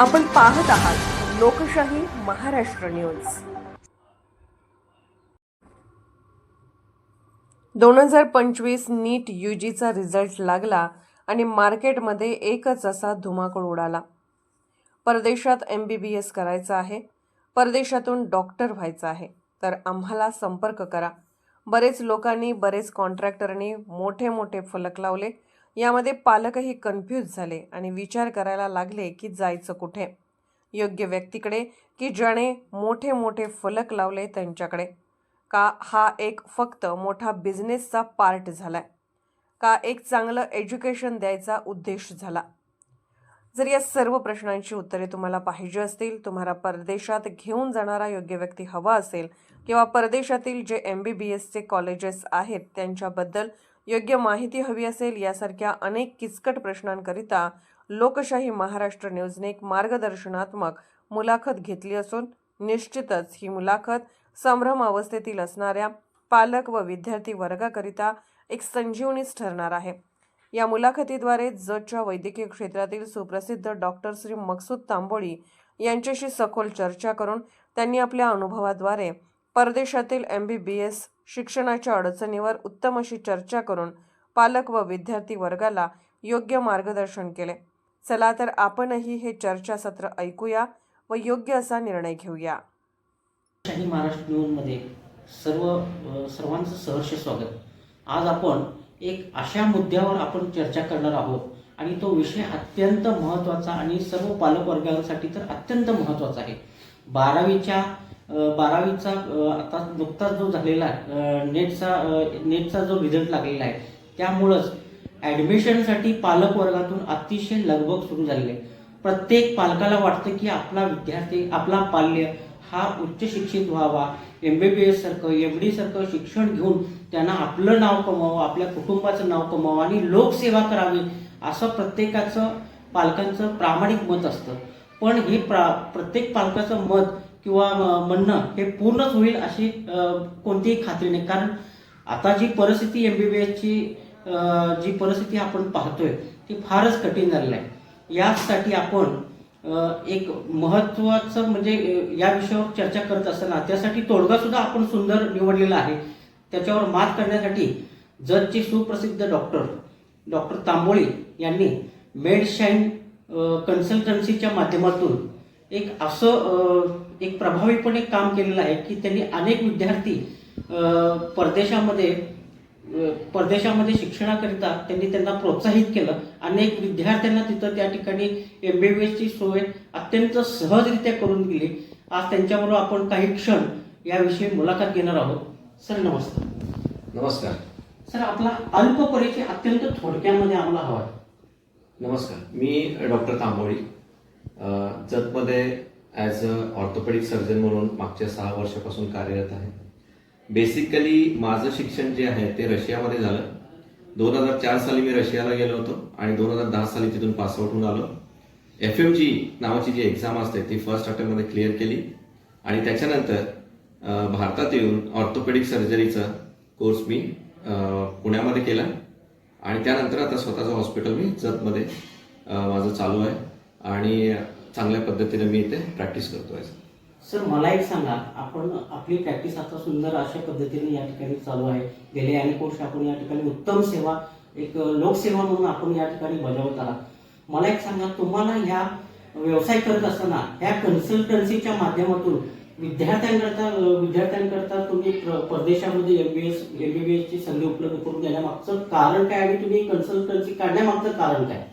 आपण पाहत आहात लोकशाही महाराष्ट्र न्यूज. दोन हजार पंचवीस नीट यू जीचा रिझल्ट लागला आणि मार्केटमध्ये एकच असा धुमाकूळ उडाला. परदेशात एम बी बी एस करायचं आहे परदेशातून डॉक्टर व्हायचं आहे तर आम्हाला संपर्क करा. बरेच लोकांनी बरेच कॉन्ट्रॅक्टरनी मोठे मोठे फलक लावले यामध्ये पालकही कन्फ्यूज झाले आणि विचार करायला लागले की जायचं कुठे? योग्य व्यक्तीकडे की ज्याने मोठे मोठे फलक लावले त्यांच्याकडे? का हा एक फक्त मोठा बिझनेसचा पार्ट झालाय? का एक चांगलं एज्युकेशन द्यायचा उद्देश झाला? जर या सर्व प्रश्नांची उत्तरे तुम्हाला पाहिजे असतील तुम्हाला परदेशात घेऊन जाणारा योग्य व्यक्ती हवा असेल किंवा परदेशातील जे एम बी बी एसचे कॉलेजेस आहेत त्यांच्याबद्दल योग्य माहिती हवी असेल यासारख्या अनेक किचकट प्रश्नांकरिता लोकशाही महाराष्ट्र न्यूजने एक मार्गदर्शनात्मक मुलाखत घेतली असून निश्चितच ही मुलाखत संभ्रम अवस्थेतील असणाऱ्या पालक व विद्यार्थी वर्गाकरिता एक संजीवनीच ठरणार आहे. या मुलाखतीद्वारे जतच्या वैद्यकीय क्षेत्रातील सुप्रसिद्ध डॉक्टर श्री मकसूद तांबोळी यांच्याशी सखोल चर्चा करून त्यांनी आपल्या अनुभवाद्वारे परदेशातील एम बी बी एस शिक्षणाच्या अडचणीवर उत्तम अशी चर्चा करून पालक व विद्यार्थी वर्गाला योग्य मार्गदर्शन केले. चला तर आपणही हे चर्चासत्र ऐकूया व योग्य असा निर्णय घेऊया. शाही महाराष्ट्र न्यूजमध्ये सर्व सर्वांचं सहर्ष स्वागत. आज आपण एक अशा मुद्द्यावर आपण चर्चा करणार आहोत आणि तो विषय अत्यंत महत्त्वाचा आणि सर्व पालकवर्गांसाठी तर अत्यंत महत्त्वाचा आहे. बारावीच्या बारावीचा आता नुकताच जो झालेला नेटचा नेटचा जो रिझल्ट लागलेला आहे त्यामुळंच ॲडमिशनसाठी पालक वर्गातून अतिशय लगबग सुरू झालेली आहे प्रत्येक पालकाला वाटतं की आपला विद्यार्थी आपला पाल्य हा उच्च शिक्षित व्हावा एम बी बी एस सारखं एम डी सारखं शिक्षण घेऊन त्यांना आपलं नाव कमावं आपल्या कुटुंबाचं नाव कमावं आणि लोकसेवा करावी असं प्रत्येकाचं पालकांचं प्रामाणिक मत असतं. पण हे प्रा प्रत्येक पालकाचं मत किंवा म्हणणं हे पूर्णच होईल अशी कोणतीही खात्री नाही. कारण आता जी परिस्थिती एम बी बी एसची जी परिस्थिती आपण पाहतोय ती फारच कठीण झालेली आहे. यासाठी आपण एक महत्वाचं म्हणजे या विषयावर चर्चा करत असताना त्यासाठी तोडगा सुद्धा आपण सुंदर निवडलेला आहे. त्याच्यावर मात करण्यासाठी जतचे सुप्रसिद्ध डॉक्टर डॉक्टर तांबोळी यांनी मेडशाईन कन्सल्टन्सीच्या माध्यमातून एक असं एक प्रभावीपणे काम केलेलं आहे की त्यांनी अनेक विद्यार्थी परदेशामध्ये परदेशामध्ये शिक्षणाकरिता त्यांनी त्यांना प्रोत्साहित केलं. अनेक विद्यार्थ्यांना तिथं त्या ठिकाणी एम बी बी एसची सोय अत्यंत सहजरित्या करून दिली. आज त्यांच्याबरोबर आपण काही क्षण याविषयी मुलाखत घेणार आहोत. सर नमस्कार. नमस्कार. सर आपला अल्प परिचय अत्यंत थोडक्यामध्ये आम्हाला हवा आहे. नमस्कार. मी डॉक्टर तांबोळी जतमध्ये ॲज अ ऑर्थोपेडिक सर्जन म्हणून मागच्या सहा वर्षापासून कार्यरत आहे. बेसिकली माझं शिक्षण जे आहे ते रशियामध्ये झालं. दोन हजार चार साली मी रशियाला गेलो होतो आणि दोन हजार दहा साली तिथून पासआउट होऊन आलो. एफ एम जी नावाची जी एक्झाम असते ती फर्स्ट अटेम्प्टमध्ये क्लिअर केली. आणि त्याच्यानंतर भारतात येऊन ऑर्थोपेडिक सर्जरीचा कोर्स मी पुण्यामध्ये केला. आणि त्यानंतर आता स्वतःचं हॉस्पिटल मी जतमध्ये माझं चालू आहे. आणि चांगल्या पद्धतीने मी इथे प्रॅक्टिस करतो आहे. सर मला एक सांगा. आपण आपली प्रॅक्टिस आता सुंदर अशा पद्धतीने या ठिकाणी चालू आहे. गेले अनेक वर्ष आपण या ठिकाणी उत्तम सेवा एक लोकसेवा म्हणून आपण या ठिकाणी बजावत आहात. मला एक सांगा तुम्हाला ह्या व्यवसाय करत असताना ह्या कन्सल्टन्सीच्या माध्यमातून विद्यार्थ्यांकरता विद्यार्थ्यांकरता तुम्ही प्र- परदेशामध्ये M B S M B B एसची संधी उपलब्ध करून देण्यामागचं कारण काय आणि तुम्ही कन्सल्टन्सी काढण्यामागचं कारण काय?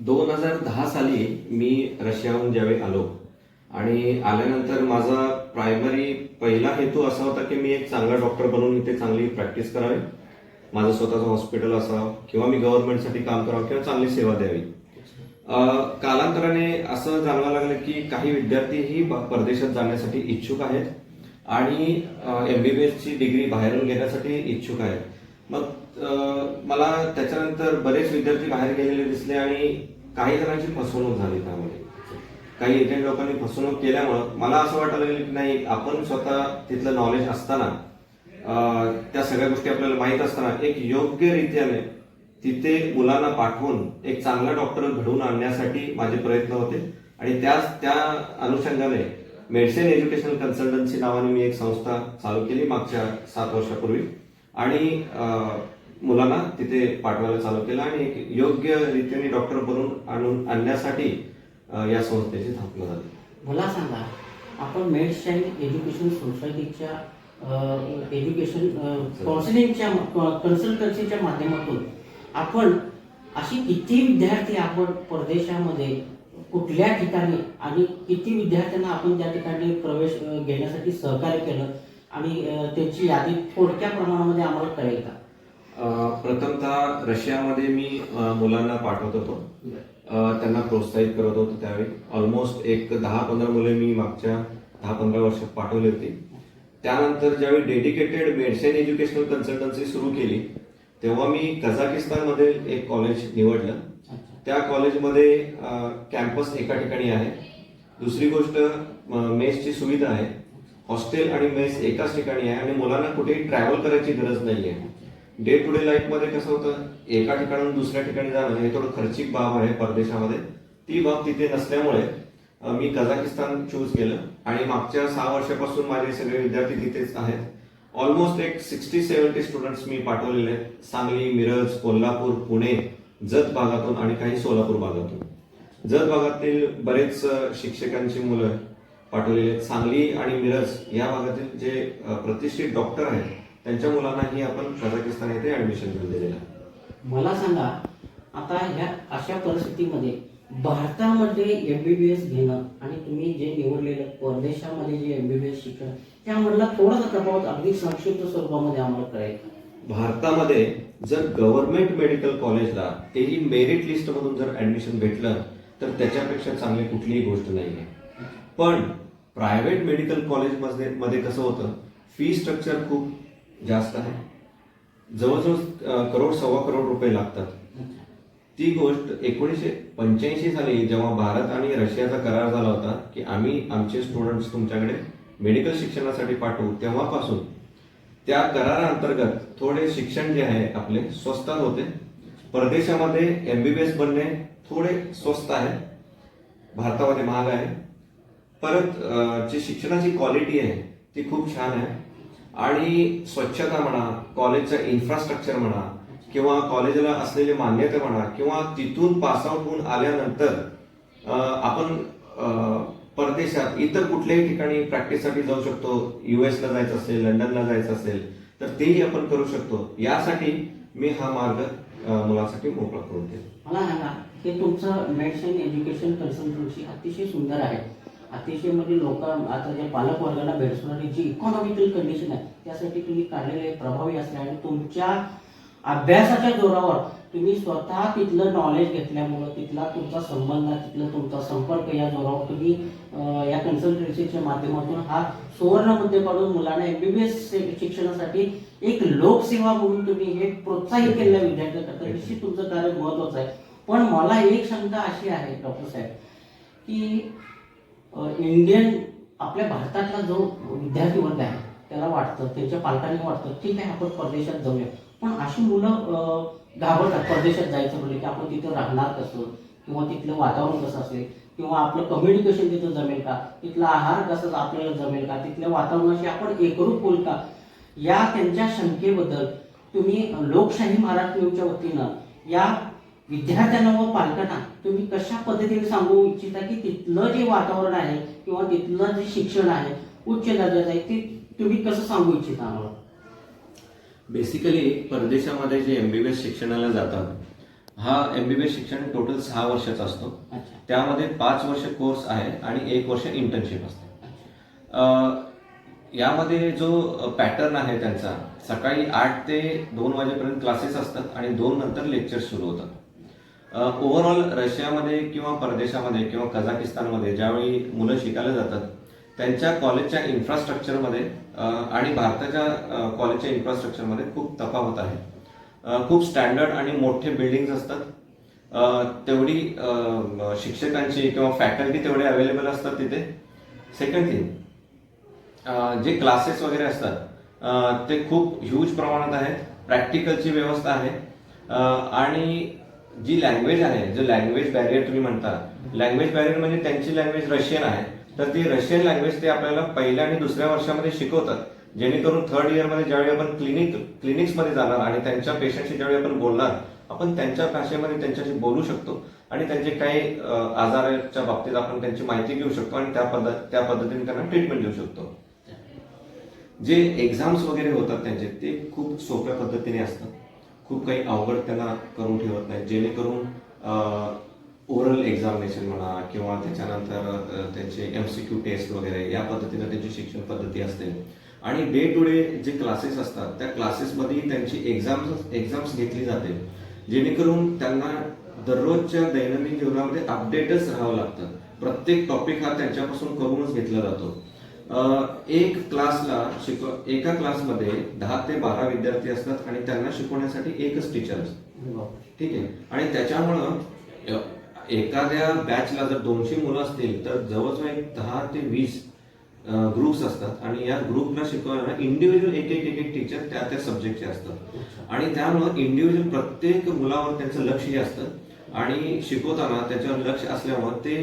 दोन हजार दहा साली मी रशियाहून ज्यावेळी आलो आणि आल्यानंतर माझा प्रायमरी पहिला हेतू असा होता की मी एक चांगला डॉक्टर बनून इथे चांगली प्रॅक्टिस करावी. माझं स्वतःचं हॉस्पिटल असावं किंवा मी गव्हर्नमेंटसाठी काम करावं किंवा चांगली सेवा द्यावी. कालांतराने असं जाणवायला लागलं की काही विद्यार्थीही ब- परदेशात जाण्यासाठी इच्छुक आहेत आणि एमबीबीएस एसची डिग्री बाहेरून घेण्यासाठी इच्छुक आहेत. मग मला त्याच्यानंतर बरेच विद्यार्थी बाहेर गेलेले दिसले आणि काही जणांची फसवणूक झाली त्यामध्ये काही एजंट लोकांनी फसवणूक केल्यामुळं मला असं वाटायला लागलं की नाही आपण स्वतः तिथलं नॉलेज असताना त्या सगळ्या गोष्टी आपल्याला माहीत असताना एक योग्य रीतीने तिथे मुलांना पाठवून एक चांगला डॉक्टर घडवून आणण्यासाठी माझे प्रयत्न होते. आणि त्याच त्या अनुषंगाने मेडिसिन एज्युकेशनल कन्सल्टन्सी नावाने मी एक संस्था चालू केली मागच्या सात वर्षापूर्वी. आणि मुलांना तिथे पाठवायला चालू केलं आणि एक योग्य रीतीने डॉक्टर बनून आणून आणण्यासाठी या संस्थेची स्थापना झाली मला सांगा आपण मेडशाईन एज्युकेशन सोसायटीच्या एज्युकेशन काउन्सिलिंगच्या कन्सल्टन्सीच्या माध्यमातून आपण अशी किती विद्यार्थी आपण परदेशामध्ये कुठल्या ठिकाणी आणि किती विद्यार्थ्यांना आपण त्या ठिकाणी प्रवेश घेण्यासाठी सहकार्य केलं आणि त्याची यादी थोडक्या प्रमाणामध्ये आम्हाला कळेल का? प्रथमतः रशियामध्ये मी मुलांना पाठवत होतो. त्यांना प्रोत्साहित करत होतो त्यावेळी. ऑलमोस्ट एक दहा पंधरा मुले मी मागच्या दहा पंधरा वर्षात पाठवली होती. त्यानंतर ज्यावेळी डेडिकेटेड मेडिसिन एज्युकेशनल कन्सल्टन्सी सुरू केली तेव्हा मी कझाकिस्तानमध्ये एक कॉलेज निवडलं. त्या कॉलेजमध्ये कॅम्पस एका ठिकाणी आहे. दुसरी गोष्ट मेसची सुविधा आहे. हॉस्टेल आणि मेस एकाच ठिकाणी आहे आणि मुलांना कुठेही ट्रॅव्हल करायची गरज नाही आहे डे टू डे लाईफमध्ये कसं होतं? एका ठिकाणून दुसऱ्या ठिकाणी जाणं हे थोडं खर्चिक बाब आहे परदेशामध्ये. ती बाब तिथे नसल्यामुळे मी कझाकिस्तान चूज केलं आणि मागच्या सहा वर्षापासून माझे सगळे विद्यार्थी तिथेच आहेत. ऑलमोस्ट एक सिक्स्टी सेव्हन्टी स्टुडंट्स मी पाठवलेले आहेत. सांगली मिरज कोल्हापूर पुणे जत भागातून आणि काही सोलापूर भागातून. जत भागातील बरेच शिक्षकांची मुलं पाठवलेली आहेत. सांगली आणि मिरज या भागातील जे प्रतिष्ठित डॉक्टर आहेत त्यांच्या मुलांनाही आपण कझाकिस्तान येथे ऍडमिशन घेऊन दिलेलं आहे. मला सांगा आता ह्या अशा परिस्थितीमध्ये भारतामध्ये एमबीबीएस घेणं आणि तुम्ही जे निवडलेलं परदेशामध्ये जे एमबीबीएस शिक्षण त्यामधला थोडासा तफावत अगदी संक्षिप्त स्वरूपामध्ये आम्हाला कळेल भारतामध्ये जर गव्हर्नमेंट मेडिकल कॉलेजला तेही मेरिट लिस्ट मधून जर ऍडमिशन भेटलं तर त्याच्यापेक्षा चांगली कुठलीही गोष्ट नाही आहे पण प्रायव्हेट मेडिकल कॉलेजमध्ये मध्ये कसं होतं? फी स्ट्रक्चर खूप जास्त आहे. जवळजवळ करोड सव्वा करोड रुपये लागतात. ती गोष्ट एकोणीसशे पंच्याऐंशी साली जेव्हा भारत आणि रशियाचा करार झाला होता की आम्ही आमचे स्टुडंट्स तुमच्याकडे मेडिकल शिक्षणासाठी पाठवू तेव्हापासून त्या कराराअंतर्गत थोडे शिक्षण जे आहे आपले स्वस्तात होते परदेशामध्ये एमबीबीएस बनणे थोडे स्वस्त आहे. भारतामध्ये महाग आहे. परत जी शिक्षणाची क्वालिटी आहे ती खूप छान आहे. आणि स्वच्छता म्हणा कॉलेजचं इन्फ्रास्ट्रक्चर म्हणा किंवा कॉलेजला असलेले मान्यता म्हणा किंवा तिथून पासआउट होऊन आल्यानंतर आपण परदेशात इतर कुठल्याही ठिकाणी प्रॅक्टिससाठी जाऊ शकतो. युएसला जायचं असेल लंडनला जायचं असेल तर तेही आपण करू शकतो. यासाठी मी हा मार्ग मुलासाठी मोकळा करून देतो. मला हे तुमचं मेडिसिन एज्युकेशन कन्सल्टन्सी अतिशय सुंदर आहे. अतिशय म्हणजे लोक आता जे पालक वर्गाला भेडसणारी जी इकॉनॉमिकल कंडिशन आहे त्यासाठी तुम्ही काढलेले प्रभावी असले आणि तुमच्या अभ्यासाच्या जोरावर तुम्ही स्वतः तिथलं नॉलेज घेतल्यामुळं तिथला तुमचा संबंध तिथला तुमचा संपर्क या जोरावर तुम्ही या कन्सल्टन्सीच्या माध्यमातून हा सुवर्णमध्ये काढून मुलांना एमबीबीएस शिक्षणासाठी एक लोकसेवा म्हणून तुम्ही हे प्रोत्साहित केलेल्या विद्यार्थ्यांकरता. निश्चित तुमचं कार्य महत्वाचं आहे. पण मला एक शंका अशी आहे डॉक्टर साहेब की इंडियन आपल्या भारतातला जो विद्यार्थी वर्ग आहे त्याला वाटतं त्यांच्या पालकांनी वाटतं ठीक आहे आपण परदेशात जाऊया. पण अशी मुलं घाबरतात परदेशात जायचं म्हणजे की आपण तिथं राहणार कसं? किंवा तिथलं वातावरण कसं असेल? किंवा आपलं कम्युनिकेशन तिथं जमेल का? तिथला आहार कसा आपल्याला जमेल का? तिथल्या वातावरणाशी आपण एकरूप होईल का? या त्यांच्या शंकेबद्दल तुम्ही लोकशाही महाराष्ट्र न्यूजच्या वतीनं या विद्यार्थ्यांना व पालकांना तुम्ही कशा पद्धतीने सांगू इच्छिता की तिथलं जे वातावरण आहे किंवा तिथलं जे शिक्षण आहे उच्च दर्जाचं आहे ते तुम्ही कसं सांगू इच्छिता? आम्हाला बेसिकली परदेशामध्ये जे एमबीबीएस शिक्षणाला जातात हा एमबीबीएस शिक्षण टोटल सहा वर्षाचा असतो. त्यामध्ये पाच वर्ष कोर्स आहे आणि एक वर्ष इंटर्नशिप असते. यामध्ये जो पॅटर्न आहे त्यांचा सकाळी आठ ते दोन वाजेपर्यंत क्लासेस असतात आणि दोन नंतर लेक्चर सुरू होतात. ओव्हरऑल रशियामध्ये किंवा परदेशामध्ये किंवा कझाकिस्तानमध्ये ज्यावेळी मुलं शिकायला जातात त्यांच्या कॉलेजच्या इन्फ्रास्ट्रक्चरमध्ये आणि भारताच्या कॉलेजच्या इन्फ्रास्ट्रक्चरमध्ये खूप तफावत आहे. खूप स्टँडर्ड आणि मोठे बिल्डिंग्स असतात. तेवढी शिक्षकांची किंवा फॅकल्टी तेवढे अवेलेबल असतात तिथे. सेकंड थिंग जे क्लासेस वगैरे असतात ते खूप ह्यूज प्रमाणात आहेत. प्रॅक्टिकलची व्यवस्था आहे. आणि जी लँग्वेज आहे जो लँग्वेज बॅरियर तुम्ही म्हणता लँग्वेज बॅरियर म्हणजे त्यांची लँग्वेज रशियन आहे. तर ती रशियन लँग्वेज ते आपल्याला पहिल्या आणि दुसऱ्या वर्षामध्ये शिकवतात. जेणेकरून थर्ड इयरमध्ये ज्यावेळी आपण क्लिनिक क्लिनिक्समध्ये जाणार आणि त्यांच्या पेशंटशी ज्यावेळी आपण बोलणार आपण त्यांच्या भाषेमध्ये त्यांच्याशी बोलू शकतो. आणि त्यांचे काही आजाराच्या बाबतीत आपण त्यांची माहिती घेऊ शकतो आणि त्या पद्धत त्या पद्धतीने त्यांना ट्रीटमेंट देऊ शकतो. जे एक्झाम्स वगैरे होतात त्यांचे ते खूप सोप्या पद्धतीने असतात. खूप काही अवघड त्यांना करून ठेवत नाही. जेणेकरून ओरल एक्झामिनेशन म्हणा किंवा त्याच्यानंतर त्यांचे एम सी क्यू टेस्ट वगैरे या पद्धतीनं त्यांची शिक्षण पद्धती असते. आणि डे टू डे जे क्लासेस असतात त्या क्लासेसमध्ये त्यांची एक्झाम्स एक्झाम्स घेतली जाते. जेणेकरून त्यांना दररोजच्या दैनंदिन जीवनामध्ये अपडेटच राहावं लागतं. प्रत्येक टॉपिक हा त्यांच्यापासून करूनच घेतला जातो. एक क्लासला शिकव एका क्लासमध्ये दहा ते बारा विद्यार्थी असतात आणि त्यांना शिकवण्यासाठी एकच टीचर असतो ठीक आहे? आणि त्याच्यामुळं एखाद्या बॅचला जर दोनशे मुलं असतील तर जवळजवळ एक दहा ते वीस ग्रुप्स असतात. आणि या ग्रुपला शिकवायला इंडिव्हिज्युअल एक एक एक एक टीचर त्या त्या सब्जेक्टचे असतात. आणि त्यामुळं इंडिव्हिज्युअल प्रत्येक मुलावर त्यांचं लक्ष हे असतं. आणि शिकवताना त्याच्यावर लक्ष असल्यामुळे ते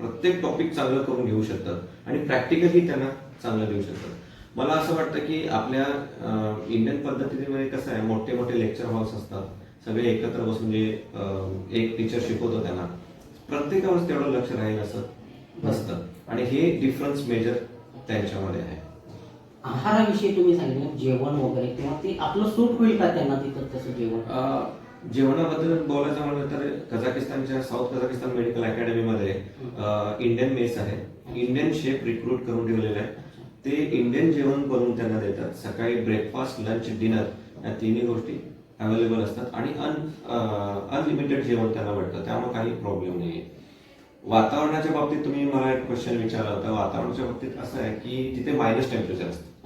प्रत्येक टॉपिक चांगलं करून घेऊ शकतात आणि प्रॅक्टिकली त्यांना चांगलं देऊ शकतात. मला असं वाटतं की आपल्या इंडियन पद्धतीमध्ये कसं आहे मोठे मोठे लेक्चर हॉल्स असतात. सगळे एकत्र बसून जे एक टीचर शिकवतो त्यांना. प्रत्येकावर तेवढं लक्ष राहील असं नसतं. आणि हे डिफरन्स मेजर त्यांच्यामध्ये आहे. आहाराविषयी तुम्ही सांगितलं जेवण वगैरे किंवा ते आपलं सूट होईल का त्यांना तिथं तसं जेवण? जेवणाबद्दल बोलायचं म्हणलं तर कझाकिस्तानच्या साऊथ कझाकिस्तान मेडिकल अकॅडमीमध्ये अ, इंडियन मेस आहे. इंडियन शेफ रिक्रूट करून ठेवलेले आहे ते इंडियन जेवण बनवून त्यांना देतात. सकाळी ब्रेकफास्ट लंच डिनर या तिन्ही गोष्टी अवेलेबल असतात आणि अन अनलिमिटेड जेवण त्यांना भेटतं. त्यामुळे काही प्रॉब्लेम नाही आहे वातावरणाच्या बाबतीत तुम्ही मला एक क्वेश्चन विचारला होता. वातावरणाच्या बाबतीत असं आहे की तिथे मायनस टेम्परेचर असतं.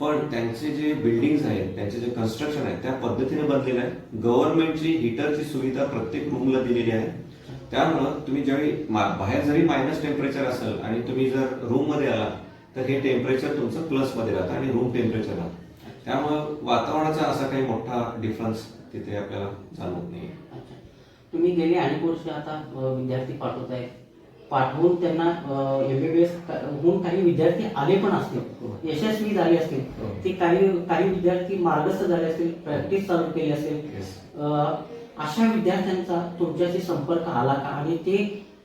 पण त्यांचे जे बिल्डिंग्स आहेत त्यांचे जे कन्स्ट्रक्शन आहे त्या पद्धतीने बनलेलं आहे. गव्हर्नमेंटची हिटरची सुविधा प्रत्येक रूमला दिलेली आहे. त्यामुळं तुम्ही ज्यावेळी मा- बाहेर जरी मायनस टेम्परेचर असेल आणि तुम्ही जर रूममध्ये आला तर हे टेम्परेचर तुमचं प्लसमध्ये राहतं आणि रूम टेम्परेचर राहतं. त्यामुळं वातावरणाचा असा काही मोठा डिफरन्स तिथे आपल्याला जाणवत नाही तुम्ही गेले अनेक वर्ष आता विद्यार्थी पाठवत आहे पाठवून त्यांना एमबीबीएस होऊन काही विद्यार्थी आले पण हो. असतील. यशस्वी झाले असतील. हो. ते काही काही विद्यार्थी मार्गस्थ झाले असतील प्रॅक्टिस चालू केली असेल. अशा विद्यार्थ्यांचा तुमच्याशी संपर्क आला का? आणि ते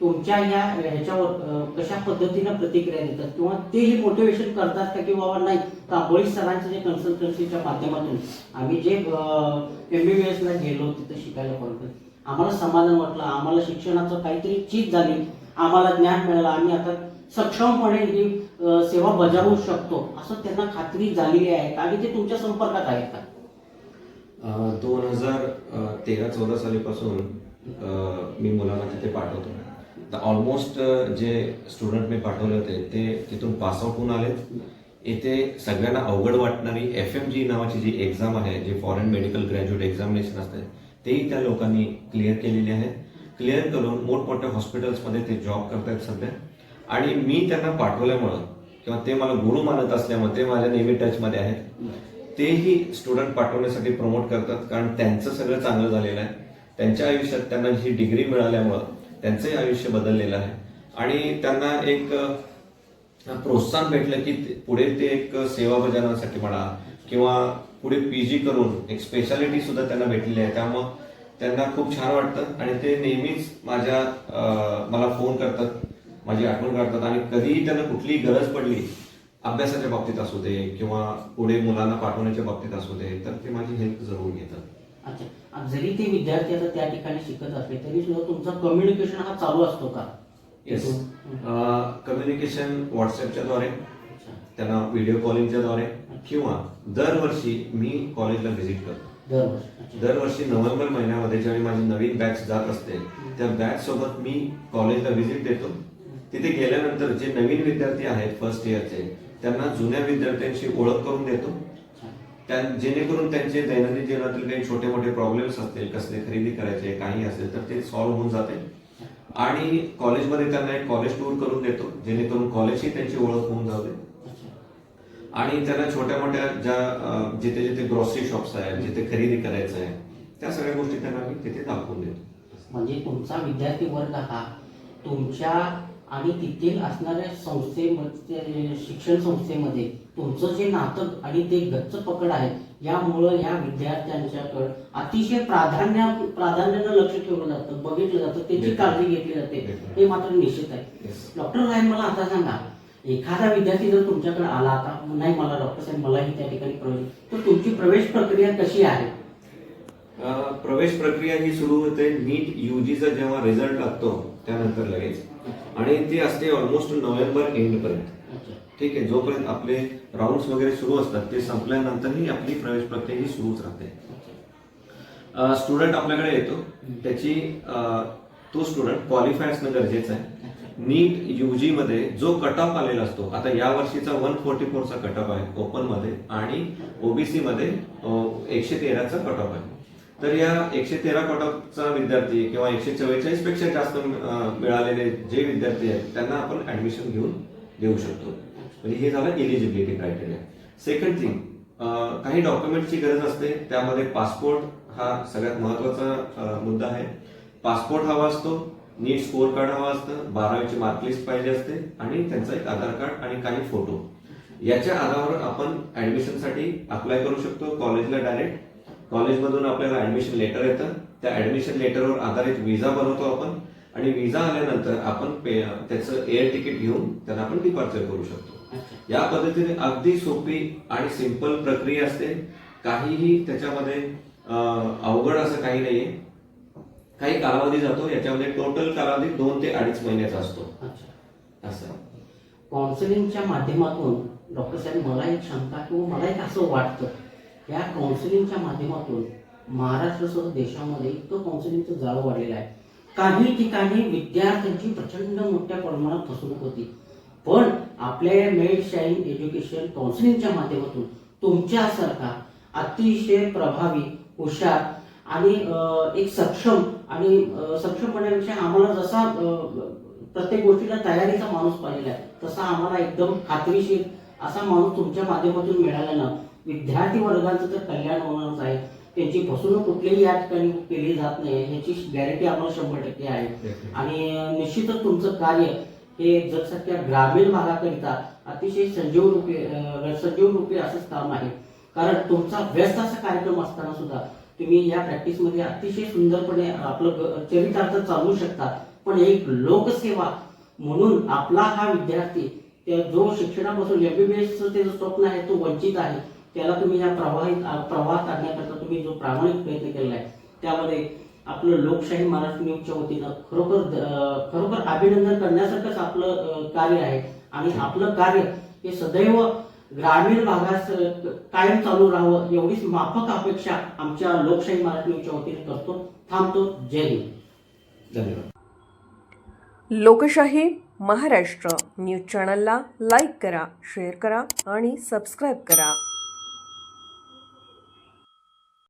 तुमच्या या ह्याच्यावर कशा पद्धतीनं प्रतिक्रिया देतात? किंवा तेही मोटिवेशन करतात का की बाबा नाही तांबोळी सरांचं जे कन्सल्टन्सीच्या माध्यमातून आम्ही जे एमबीबीएस ला गेलो तिथं शिकायला पडतो आम्हाला समाधान वाटलं आम्हाला शिक्षणाचं काहीतरी चीज झाली. आम्हाला ज्ञान मिळालं. आम्ही आता सक्षमपणे ही सेवा बजावू शकतो असं त्यांना खात्री झालेली आहे. का आणि ते तुमच्या संपर्कात आहेत का? दोन हजार तेरा चौदा सालीपासून मी मुलांना तिथे पाठवतो. तर ऑलमोस्ट जे स्टुडंट मी पाठवले होते ते तिथून पासआउट होऊन आलेत. इथे सगळ्यांना अवघड वाटणारी एफ एम जी नावाची जी एक्झाम आहे जी फॉरेन मेडिकल ग्रॅज्युएट एक्झामिनेशन असते तेही त्या लोकांनी क्लिअर केलेली आहे. क्लिअर करून मोठमोठ्या हॉस्पिटल्समध्ये ते जॉब करतायत सध्या. आणि मी त्यांना पाठवल्यामुळं किंवा ते मला गुरु मानत असल्यामुळे ते माझ्या नेहमी टचमध्ये आहेत तेही स्टुडंट पाठवण्यासाठी प्रमोट करतात कारण त्यांचं सगळं चांगलं झालेलं आहे. त्यांच्या आयुष्यात त्यांना ही डिग्री मिळाल्यामुळं त्यांचंही आयुष्य बदललेलं आहे. आणि त्यांना एक प्रोत्साहन भेटलं की ते- पुढे ते एक सेवा बजावण्यासाठी म्हणा किंवा पुढे पी जी करून एक स्पेशालिटी सुद्धा त्यांना भेटलेली आहे. त्यामुळं त्यांना खूप छान वाटतं आणि ते नेहमीच माझ्या मला फोन करतात माझी आठवण काढतात आणि कधीही त्यांना कुठलीही गरज पडली अभ्यासाच्या बाबतीत असू दे किंवा पुढे मुलांना पाठवण्याच्या बाबतीत असू दे तर ते माझी हेल्प जरूर घेतात. अच्छा. जरी ते विद्यार्थी आता त्या ठिकाणी शिकत असले तरी सुद्धा तुमचा कम्युनिकेशन हा चालू असतो का? येस? कम्युनिकेशन व्हॉट्सअपच्या द्वारे. त्यांना व्हिडिओ कॉलिंगच्या द्वारे किंवा दरवर्षी मी कॉलेजला व्हिजिट करतो. दरवर्षी. नोव्हेंबर महिन्यामध्ये ज्यावेळी माझी नवीन बॅच जात असते त्या बॅच सोबत मी कॉलेजला व्हिजिट देतो. तिथे गेल्यानंतर जे नवीन विद्यार्थी आहेत फर्स्ट इयरचे त्यांना जुन्या विद्यार्थ्यांशी ओळख करून देतो. त्या जेणेकरून त्यांचे दैनंदिन जीवनातील काही छोटे मोठे प्रॉब्लेम्स असतील कसले खरेदी करायचे काही असेल तर ते सॉल्व्ह होऊन जाते. आणि कॉलेजमध्ये त्यांना एक कॉलेज टूर करून देतो जेणेकरून कॉलेजची त्यांची ओळख होऊन जाते. आणि त्यांना छोट्या मोठ्या ज्या जिथे जिथे ग्रॉसरी शॉप्स आहेत जिथे खरेदी करायचं आहे त्या सगळ्या गोष्टी त्यांना आम्ही तिथे दाखवून देतो. म्हणजे तुमचा विद्यार्थी वर्ग हा तुमच्या आणि तिथील असणाऱ्या संस्थेमध्ये शिक्षण संस्थेमध्ये तुमचं जे नातं आणि ते गच्च पकड आहे यामुळं या विद्यार्थ्यांच्याकडं अतिशय प्राधान्य प्राधान्यानं लक्ष ठेवलं जातं बघितलं जातं त्याची काळजी घेतली जाते. हे मात्र निश्चित आहे. डॉक्टर साहेब मला आता सांगा एखादा विद्यार्थी जर तुमच्याकडे आला आता नाही मला डॉक्टर साहेब मलाही त्या ठिकाणी प्रवेश तर तुमची प्रवेश प्रक्रिया कशी आहे? प्रवेश प्रक्रिया ही सुरू होते नीट युजीचा जेव्हा रिझल्ट लागतो त्यानंतर लगेच. आणि ती असते ऑलमोस्ट नोव्हेंबर एंड पर्यंत. ठीक आहे जोपर्यंत आपले राऊंड्स वगैरे सुरू असतात ते संपल्यानंतरही आपली प्रवेश प्रक्रिया ही सुरूच राहते. स्टुडंट आपल्याकडे येतो. त्याची तो स्टुडंट क्वालिफाय असणं गरजेचं आहे. नीट युजी मध्ये जो कट ऑफ आलेला असतो आता या वर्षीचा वन फोर्टी फोरचा कट ऑफ आहे ओपनमध्ये आणि ओबीसी मध्ये एकशे तेराचा कट ऑफ आहे. तर या एकशे तेरा कट ऑफचा विद्यार्थी किंवा एकशे चव्वेचाळीसपेक्षा जास्त मिळालेले जे विद्यार्थी आहेत त्यांना आपण ऍडमिशन घेऊन देऊ शकतो. म्हणजे हे झालं एलिजिबिलिटी क्रायटेरिया सेकंड थिंग काही डॉक्युमेंटची गरज असते त्यामध्ये पासपोर्ट हा सगळ्यात महत्त्वाचा मुद्दा आहे. पासपोर्ट हवा असतो नीट स्कोअर कार्ड हवा असतं बारावीची मार्कलिस्ट पाहिजे असते आणि त्यांचा एक आधार कार्ड आणि काही फोटो. याच्या आधारावर आपण ऍडमिशनसाठी अप्लाय करू शकतो कॉलेजला डायरेक्ट कॉलेजमधून आपल्याला ऍडमिशन लेटर येतं. त्या ऍडमिशन लेटरवर आधारित विजा बनवतो आपण आणि विजा आल्यानंतर आपण पे- त्याचं एअर तिकीट घेऊन त्यांना आपण डिपार्चर करू शकतो. या पद्धतीने अगदी सोपी आणि सिंपल प्रक्रिया असते. काहीही त्याच्यामध्ये अवघड असं काही नाहीये. काही कालावधी जातो याच्यामध्ये टोटल कालावधी दोन ते अडीच महिन्याचा असतो. अच्छा. असं. काउन्सिलिंगच्या माध्यमातून डॉक्टर साहेब मला एक शंका किंवा मला एक असं वाटतं या काउन्सिलिंगच्या माध्यमातून महाराष्ट्रासह देशामध्ये इतकं काउन्सिलिंगचं जाळं वाढलेलं आहे. काही ठिकाणी विद्यार्थ्यांची प्रचंड मोठ्या प्रमाणात फसवणूक होती. पण आपल्या मेड शाईन एज्युकेशन काउन्सिलिंगच्या माध्यमातून तुमच्यासारखा अतिशय प्रभावी हुशार आणि एक सक्षम आणि सक्षम म्हणण्यापेक्षा आम्हाला जसा प्रत्येक गोष्टीला तयारीचा माणूस पाहिलेला आहे तसा आम्हाला एकदम खात्रीशीर असा माणूस तुमच्या माध्यमातून मिळाला ना विद्यार्थी वर्गाचं तर कल्याण होणारच आहे. त्यांची फसवणूक कुठलीही या ठिकाणी केली जात नाही ह्याची गॅरंटी आम्हाला शंभर टक्के आहे. आणि निश्चितच तुमचं कार्य हे जगसारख्या ग्रामीण भागाकरिता अतिशय संजीव रूपी संजीव रूपी असंच काम आहे. कारण तुमचा व्यस्त असा कार्यक्रम असताना सुद्धा तुम्ही या प्रॅक्टिसमध्ये अतिशय सुंदरपणे आपलं चरितार्थ चालवू शकता. पण एक लोकसेवा म्हणून आपला हा विद्यार्थी त्या जो शिक्षणापासून एमबीबीएसचं ते स्वप्न आहे तो वंचित आहे. त्याला तुम्ही या प्रवाहित प्रवाहात आणण्याकरता तुम्ही जो प्रामाणिक प्रयत्न केलेला आहे त्यामध्ये आपलं लोकशाही महाराष्ट्र न्यूजच्या वतीनं खरोखर खरोखर अभिनंदन करण्यासारखंच आपलं कार्य आहे. आणि आपलं कार्य हे सदैव ग्रामीण भागात अं, कायम चालू राहावं एवढीच माफक अपेक्षा आमच्या लोकशाही महाराष्ट्र न्यूजच्या वतीने करतो. थांबतो. जय हिंद. धन्यवाद. लोकशाही महाराष्ट्र न्यूज चॅनलला लाईक करा शेअर करा आणि सबस्क्राईब करा.